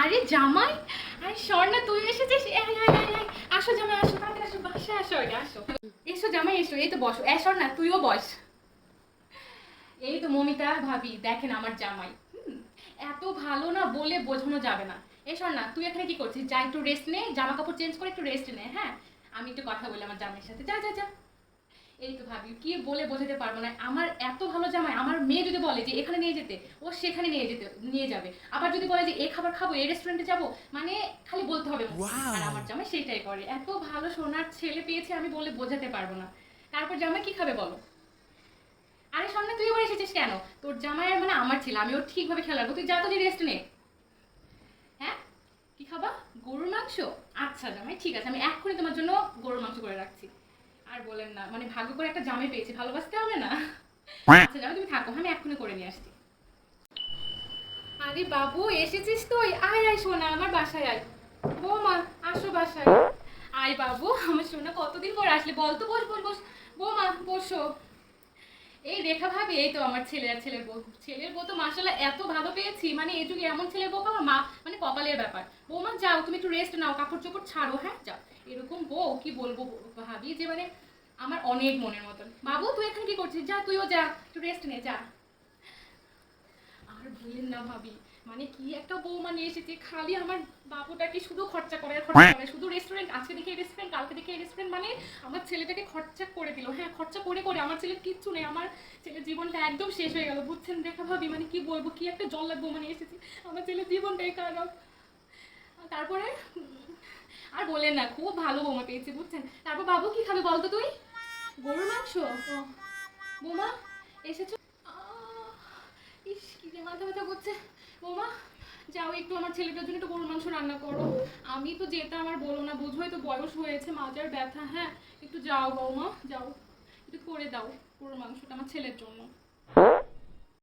আরে জামাই, আরে স্বর্ণা, তুই এসেছিস। আসো জামাই, আসো, তাড়াতাড়ি আসো, বাসায় আসো আসো। এসো জামাই, এসো, এই তো বসো। এ, স্বর্ণা, তুইও বস। এই তো মমিতা ভাবি, দেখেন আমার জামাই। এত ভালো না বলে বোঝানো যাবে না। এই স্বর্ণা, তুই এখানে কি করছিস? যা, একটু রেস্ট নে জামা কাপড় চেঞ্জ করে একটু রেস্ট নে হ্যাঁ? আমি একটু কথা বলি আমার জামাইয়ের সাথে। যা যা যা। এই তো ভাবি কি বলে বোঝাতে পারব না। আমার এত ভালো জামাই আমার মেয়ে যদি বলে যে এখানে নিয়ে যেতে ও সেখানে নিয়ে যেতে নিয়ে যাবে। আবার যদি বলে যে এই খাবার খাব এই রেস্টুরেন্টে যাব মানে খালি বলতে হবে আর আমার জামাই সেটাই করে। এত ভালো সোনার ছেলে পেয়েছে আমি বলে বোঝাতে পারব না। তারপর জামাই কি খাবে বলো? আরে সামনে তুই এবার এসেছিস কেন? তোর জামাই মানে আমার ছিল আমি ওর ঠিকভাবে খেয়াল রাখব। তুই যা তো রেস্ট নে। হ্যাঁ? কি খাবা? গরুর মাংস? আচ্ছা জামাই ঠিক আছে আমি এক্ষুনি তোমার জন্য গরুর মাংস করে রাখছি। আর বলেন না মানে ভাগ্য করে একটা জামে পেয়েছি ভালোবাসতে হবে না। আচ্ছা যাও তুমি থাকো আমি এক্ষুনি করে নিয়ে আসছি। আরে বাবু এসেছিস তুই? আয় আয় সোনা আমার বাসায় আয়। বৌমা আসো বাসায়। আয় বাবু আমার সোনা কতদিন পর আসলে? বল তো বস বস বস। বৌমা বসো। এই রেখা ভাবি, এই তো আমার ছেলে আর ছেলের বউ। ছেলের বউ তো মাসাল্লাহ এত ভালো পেয়েছি। মানে এই যুগে এমন ছেলের বউ আমার মা মানে কপালের ব্যাপার। বৌমা, যাও, তুমি একটু রেস্ট নাও কাপড় চোপড় ছাড়ো হ্যাঁ? যাও। এরকম বউ, কি বলব ভাবি যে মানে আমার অনেক মনের মতন। বাবু, তুই এখানে কি করছিস? যা, তুইও যা, একটু রেস্ট নে, যা। আর ভুলেন না ভাবি মানে কি একটা বৌমা নিয়ে এসেছে খালি আমার বাবুটাকে শুধু খরচা করে খরচা করে? শুধু রেস্টুরেন্ট আজকে দেখে রেস্টুরেন্ট কালকে দেখে রেস্টুরেন্ট মানে আমার ছেলেটাকে খরচা করে দিল। হ্যাঁ খরচা করে করে আমার ছেলের কিচ্ছু নেই আমার ছেলের জীবনটা একদম শেষ হয়ে গেল বুঝছেন? দেখা ভাবি মানে কি বলব কি একটা জল্লাদ বৌমা নিয়ে এসেছি আমার ছেলের জীবনটাই খারাপ। তারপরে আর বলেন না খুব ভালো বৌমা পেয়েছি বুঝছেন? তারপর বাবু কি খাবে বলতো তুই? গরুর মাংস? বৌমা এসেছ? আহ, ইস কি যে মাথা ব্যথা করছে। বৌমা, যাও একটু আমার ছেলেটার জন্য একটু গরুর মাংস রান্না করো। আমি তো যেতে আমার বলো না বোঝোই তো বয়স হয়েছে মাজার ব্যথা হ্যাঁ? একটু যাও বৌমা, যাও। একটু করে দাও গরুর মাংসটা আমার ছেলের জন্য।